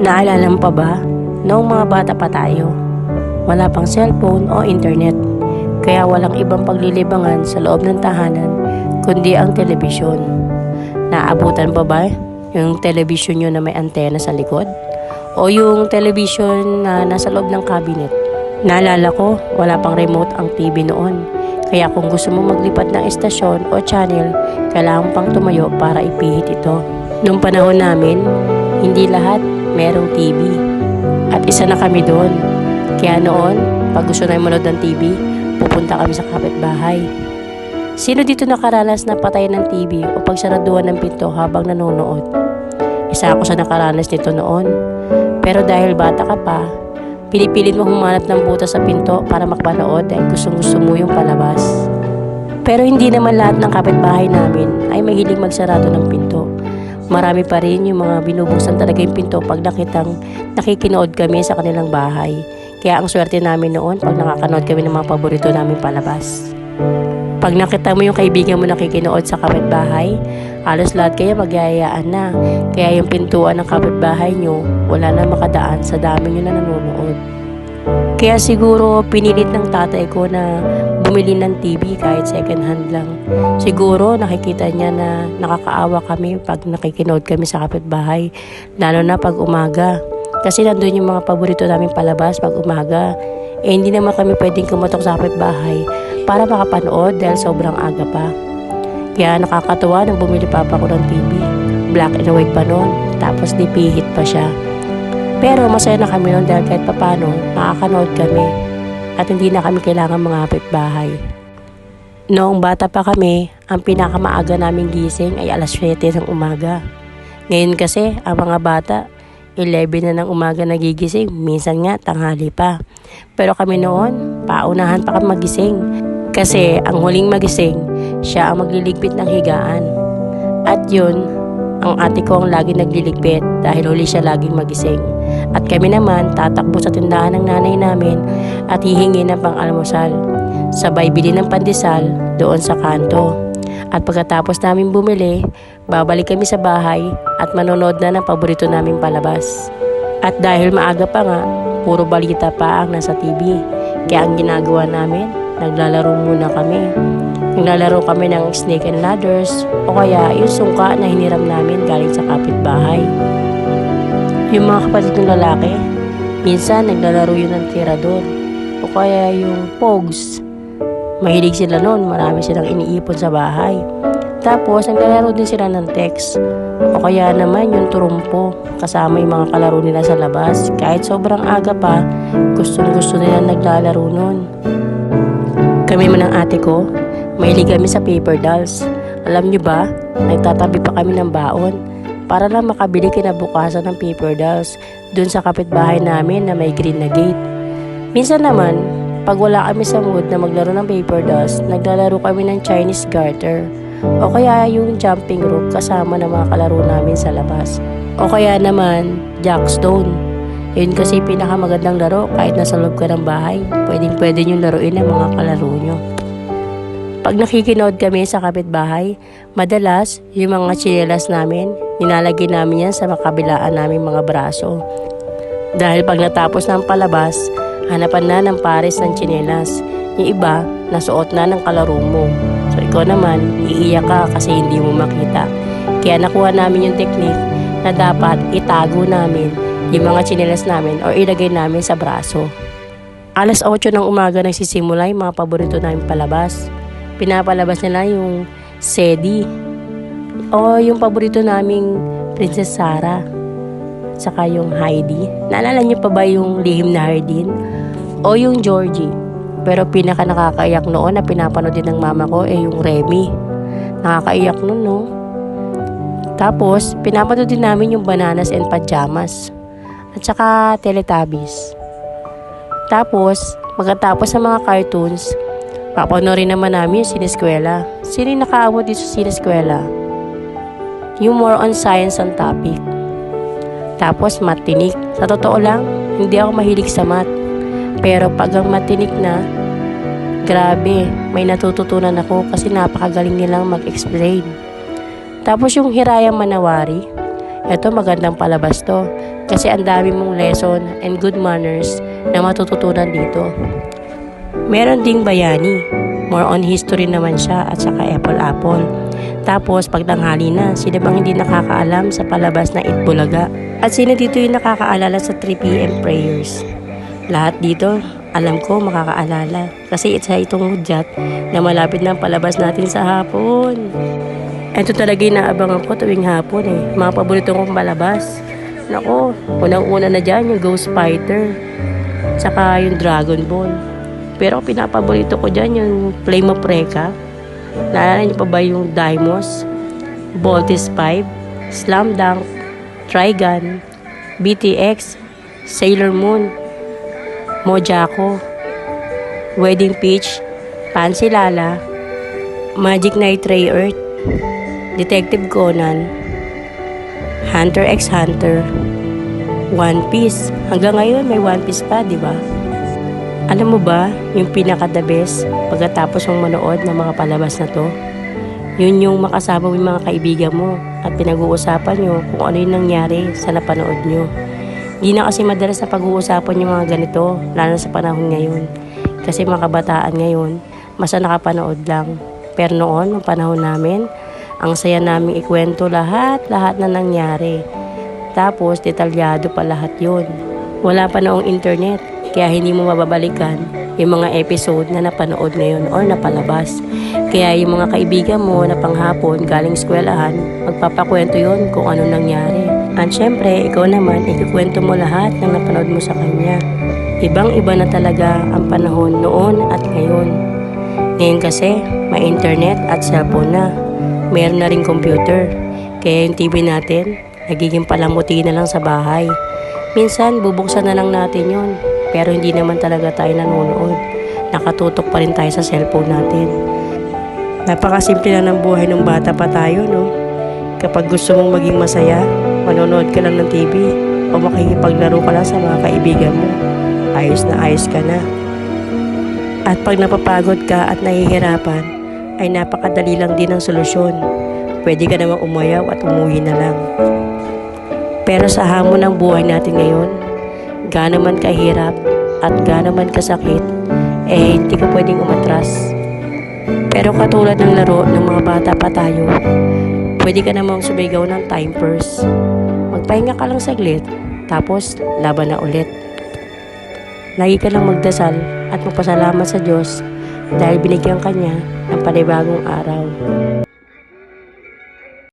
Naalala mo pa ba? Noong mga bata pa tayo, wala pang cellphone o internet. Kaya walang ibang paglilibangan sa loob ng tahanan kundi ang telebisyon. Naabutan pa ba yung telebisyon nyo na may antena sa likod? O yung telebisyon na nasa loob ng cabinet? Naalala ko, wala pang remote ang TV noon. Kaya kung gusto mo maglipat ng estasyon o channel, kailangan pang tumayo para ipihit ito. Noong panahon namin, hindi lahat merong TV. At isa na kami doon. Kaya noon, pag gusto na manood ng TV, pupunta kami sa kapitbahay. Sino dito nakaranas na patayin ng TV o pagsaraduan ng pinto habang nanonood? Isa ako sa nakaranas nito noon. Pero dahil bata ka pa, pinipilit mo humanap ng butas sa pinto para makapanood dahil gustong gusto mo yung palabas. Pero hindi naman lahat ng kapitbahay namin ay mahilig magsarado ng pinto. Marami pa rin yung mga binubuksan talaga yung pinto pag nakitang nakikinood kami sa kanilang bahay. Kaya ang swerte namin noon pag nakakanood kami ng mga paborito namin palabas. Pag nakita mo yung kaibigan mo nakikinood sa kapitbahay, halos lahat kayo magyayaan na. Kaya yung pintuan ng kapitbahay nyo, wala na makadaan sa dami nyo na nanonood. Kaya siguro pinilit ng tatay ko na bumili ng TV kahit second hand lang. Siguro nakikita niya na nakakaawa kami pag nakikinood kami sa kapitbahay, lalo na pag umaga. Kasi nandun yung mga paborito namin palabas pag umaga. Eh hindi naman kami pwedeng kumatok sa kapitbahay para makapanood dahil sobrang aga pa. Kaya nakakatuwa nang bumili papa ko ng TV. Black and white pa noon. Tapos di pihit pa siya. Pero masaya na kami noon dahil kahit papano nakakanood kami at hindi na kami kailangan mga kapitbahay. Noong bata pa kami, ang pinakamaaga naming gising ay alas 7 ng umaga. Ngayon kasi, ang mga bata, 11 na ng umaga nagigising, minsan nga tanghali pa. Pero kami noon, paunahan pa kami magising. Kasi ang huling magising, siya ang magliligpit ng higaan. At yun, ang ate ko ang lagi nagliligpit dahil huli siya laging magising. At kami naman tatakbo sa tindahan ng nanay namin at hihingi ng pang-almusal. Sabay bili ng pandesal doon sa kanto. At pagkatapos namin bumili, babalik kami sa bahay at manonood na ng paborito naming palabas. At dahil maaga pa nga, puro balita pa ang nasa TV. Kaya ang ginagawa namin, naglalaro muna kami. Naglalaro kami ng snake and ladders o kaya yung sungka na hiniram namin galing sa kapitbahay. Yung mga kapatid ng lalaki, minsan naglalaro yun ng tirador o kaya yung pogs. Mahilig sila noon, marami silang iniipon sa bahay. Tapos, naglalaro din sila ng text. O kaya naman yung turumpo, kasama yung mga kalaro nila sa labas. Kahit sobrang aga pa, gustong gusto nila naglalaro noon. Kami man ng ate ko, mahilig kami sa paper dolls. Alam nyo ba, nagtatabi pa kami ng baon para lang makabili kinabukasan ng paper dolls dun sa kapitbahay namin na may green na gate. Minsan naman, pag wala kami sa mood na maglaro ng paper dolls, naglalaro kami ng Chinese garter o kaya yung jumping rope kasama ng mga kalaro namin sa labas. O kaya naman, jackstone. Yun kasi pinakamagandang laro kahit nasa loob ka ng bahay. Pwedeng pwede yung laruin ng mga kalaro nyo. Pag nakikinood kami sa kapitbahay, madalas yung mga chinelas namin, nilalagay namin yan sa makabilaan namin mga braso. Dahil pag natapos ng palabas, hanapan na ng pares ng chinelas. Yung iba, nasuot na ng kalaro mo. So ikaw naman, iiyak ka kasi hindi mo makita. Kaya nakuha namin yung technique na dapat itago namin yung mga chinelas namin o ilagay namin sa braso. Alas 8 ng umaga nagsisimula yung mga paborito namin palabas. Pinapalabas nila yung Sedi o yung paborito naming Princess Sarah saka yung Heidi. Naalala niyo pa ba yung Lihim na Hardin? O yung Georgie? Pero pinaka nakakaiyak noon na pinapanood din ng mama ko eh yung Remy. Nakakaiyak nun no. Tapos, pinapanood din namin yung Bananas and Pajamas. At saka Teletubbies. Tapos, magkatapos sa mga cartoons, papanoorin naman namin yung sineskwela. Sino yung nakaabot dito sa sineskwela? Yung more on science on topic. Tapos, matinik. Sa totoo lang, hindi ako mahilig sa math. Pero pag ang matinik na, grabe, may natututunan ako kasi napakagaling nilang mag-explain. Tapos yung Hirayang Manawari, eto magandang palabas to. Kasi ang dami mong lesson and good manners na matututunan dito. Meron ding bayani. More on history naman siya at saka apple-apple. Tapos pag tanghali na, sino bang hindi nakakaalam sa palabas na Itbulaga? At sino dito yung nakakaalala sa 3pm prayers? Lahat dito, alam ko makakaalala. Kasi isa itong hudyat na malapit ng palabas natin sa hapon. Ito talaga yung naabangan ko tuwing hapon eh. Mga paborito kong palabas. Nako, unang-una na dyan yung Ghost Fighter. Tsaka yung Dragon Ball. Pero pinapaborito ko dyan yung Flame of Recca. Naalala niyo pa ba yung Daimos? Voltes 5, Slam Dunk, Trigun, BTX, Sailor Moon, Mojako, Wedding Peach, Pansy Lala, Magic Knight Ray Earth, Detective Conan, Hunter x Hunter, One Piece. Hanggang ngayon may One Piece pa, di ba? Alam mo ba, yung pinaka-the best pagkatapos mong manood ng mga palabas na to? Yun yung makasama mo yung mga kaibigan mo at pinag-uusapan nyo kung ano yung nangyari sa napanood nyo. Hindi na kasi madalas na pag-uusapan yung mga ganito, lalo sa panahon ngayon. Kasi mga kabataan ngayon, mas nakapanood lang. Pero noon, ng panahon namin, ang saya namin ikwento lahat, lahat na nangyari. Tapos, detalyado pa lahat yun. Wala pa noong internet, kaya hindi mo mababalikan yung mga episode na napanood ngayon or napalabas. Kaya yung mga kaibigan mo na panghapon galing eskwelahan, magpapakwento yon kung ano nangyari. At syempre, ikaw naman, ikikwento mo lahat ng napanood mo sa kanya. Ibang-iba na talaga ang panahon noon at ngayon. Ngayon kasi, may internet at cellphone na. Meron na rin computer. Kaya yung TV natin, nagiging palamuti na lang sa bahay. Minsan, bubuksan na lang natin yon pero hindi naman talaga tayo nanonood. Nakatutok pa rin tayo sa cellphone natin. Napakasimple na ng buhay ng bata pa tayo, no? Kapag gusto mong maging masaya, manonood ka lang ng TV o makikipaglaro ka lang sa mga kaibigan mo. Ayos na ayos ka na. At pag napapagod ka at nahihirapan, ay napakadali lang din ang solusyon. Pwede ka namang umayaw at umuwi na lang. Pero sa hamon ng buhay natin ngayon, gaano man kahirap at gaano man kasakit, eh hindi ka pwedeng umatras. Pero katulad ng laro ng mga bata pa tayo, pwede ka namang sumigaw ng time purse. Magpahinga ka lang saglit, tapos laban na ulit. Lagi ka lang magdasal at magpasalamat sa Diyos dahil binigyan ka niya ng panibagong araw.